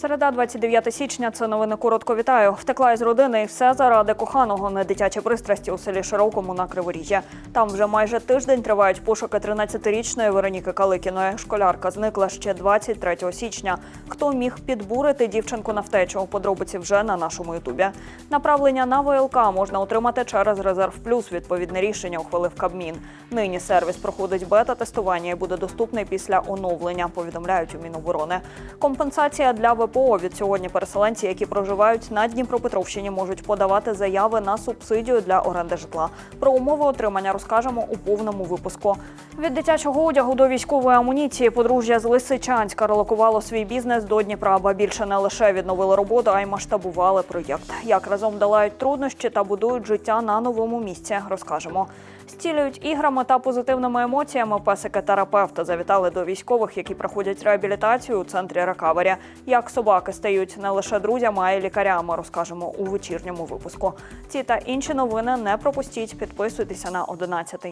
Середа, 29 січня. Це новини коротко вітаю. Втекла із родини і все заради коханого на дитячі пристрасті у селі Широкому на Криворіжжя. Там вже майже тиждень тривають пошуки 13-річної Вероніки Каликіної. Школярка зникла ще 23 січня. Хто міг підбурити дівчинку на втечу? Подробиці вже на нашому ютубі. Направлення на ВЛК можна отримати через резерв плюс. Відповідне рішення ухвалив Кабмін. Нині сервіс проходить бета-тестування і буде доступний після оновлення. Повідомляють у Міноборони. Компенсація для ВПО від сьогодні переселенці, які проживають на Дніпропетровщині, можуть подавати заяви на субсидію для оренди житла. Про умови отримання розкажемо у повному випуску. Від дитячого одягу до військової амуніції подружжя з Лисичанська релокувало свій бізнес до Дніпра, ба більше не лише відновили роботу, а й масштабували проєкт. Як разом долають труднощі та будують життя на новому місці, розкажемо. Стілюють іграми та позитивними емоціями песики-терапевти завітали до військових, які проходять реабілітацію у центрі Рекавері. Як собаки стають не лише друзями, а й лікарями, розкажемо у вечірньому випуску. Ці та інші новини не пропустіть. Підписуйтеся на 11.